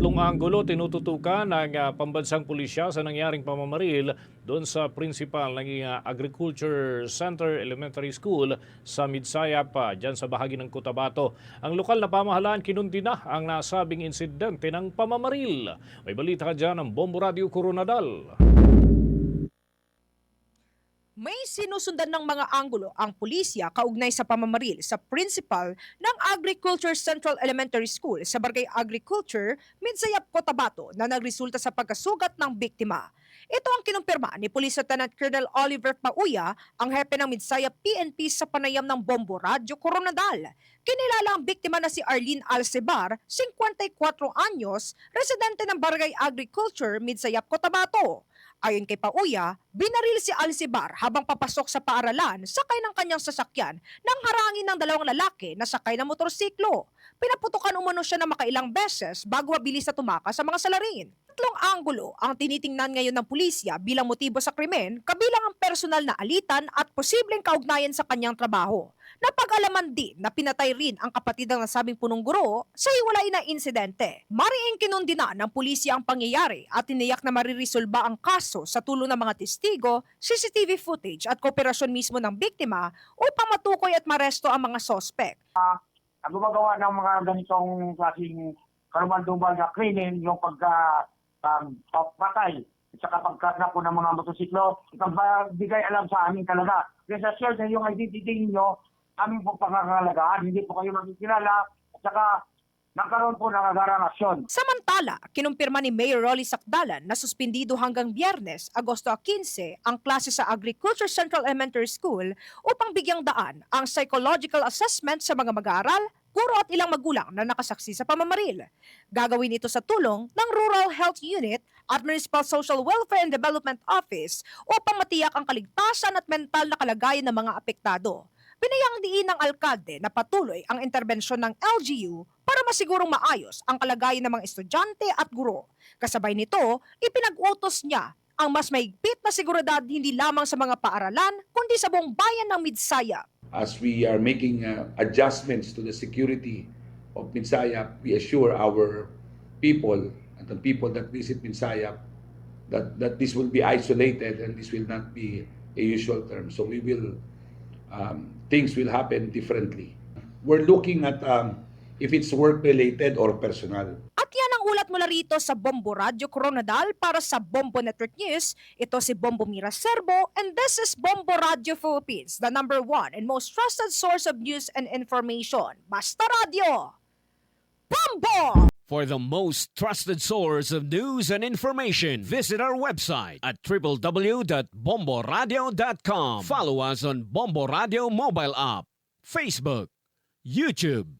tatlong anggulo tinututukan ng ah, pambansang pulisya sa nangyaring pamamaril doon sa principal ng ah, Agriculture Center Elementary School sa Midsaya pa, dyan sa bahagi ng Cotabato. Ang lokal na pamahalaan kinundi na ang nasabing insidente ng pamamaril. May balita ka dyan ng Bombo Radio Coronadal. May sinusundan ng mga anggulo ang pulisya kaugnay sa pamamaril sa principal ng Agriculture Central Elementary School sa Barangay Agriculture, Midsayap, Cotabato na nagresulta sa pagkasugat ng biktima. Ito ang kinumpirma ni Police Lieutenant Colonel Oliver Pauya, ang hepe ng Midsayap PNP sa panayam ng Bombo Radyo Coronadal. Kinilala ang biktima na si Arlene Alcebar, 54 anyos, residente ng Barangay Agriculture, Midsayap, Cotabato. Ayon kay Pauya, binaril si Alcibar habang papasok sa paaralan sakay ng kanyang sasakyan nang harangin ng dalawang lalaki na sakay ng motorsiklo. Pinaputukan umano siya na makailang beses bago mabilis na tumakas sa mga salarin. Tatlong anggulo ang tinitingnan ngayon ng pulisya bilang motibo sa krimen kabilang ang personal na alitan at posibleng kaugnayan sa kanyang trabaho. Napag-alaman din na pinatay rin ang kapatid ng nasabing punong guro sa hiwalay na insidente. Mariing kinundina ng pulisya ang pangyayari at tiniyak na maririsolba ang kaso sa tulong ng mga testigo, CCTV footage at kooperasyon mismo ng biktima upang matukoy at maresto ang mga sospek. ang gumagawa ng mga ganitong klaseng karumal-dumal na krimen, yung pagka um, at saka pagkanapo ng mga motosiklo, pagbigay alam sa amin talaga. Kasi sure na yung identity ninyo, aming po pangangalagaan, hindi po kayo magkikilala, at saka nagkaroon po ng agarang aksyon. Samantala, kinumpirma ni Mayor Rolly Sakdalan na suspindido hanggang biyernes, Agosto 15, ang klase sa Agriculture Central Elementary School upang bigyang daan ang psychological assessment sa mga mag-aaral, guro at ilang magulang na nakasaksi sa pamamaril. Gagawin ito sa tulong ng Rural Health Unit at Municipal Social Welfare and Development Office upang matiyak ang kaligtasan at mental na kalagayan ng mga apektado. Pinayang diin ng alkalde na patuloy ang interbensyon ng LGU para masigurong maayos ang kalagayan ng mga estudyante at guro. Kasabay nito, ipinag-utos niya ang mas maigpit na seguridad hindi lamang sa mga paaralan kundi sa buong bayan ng Midsaya. As we are making uh, adjustments to the security of Minsayap, we assure our people and the people that visit Minsayap that, that this will be isolated and this will not be a usual term. So we will, um, things will happen differently. We're looking at um, if it's work-related or personal. Ang ulat mula rito sa Bombo Radio Coronadal para sa Bombo Network News. Ito si Bombo Mira Serbo and this is Bombo Radio Philippines, the number one and most trusted source of news and information. Basta Radio! Bombo! For the most trusted source of news and information, visit our website at www.bomboradio.com. Follow us on Bombo Radio mobile app, Facebook, YouTube,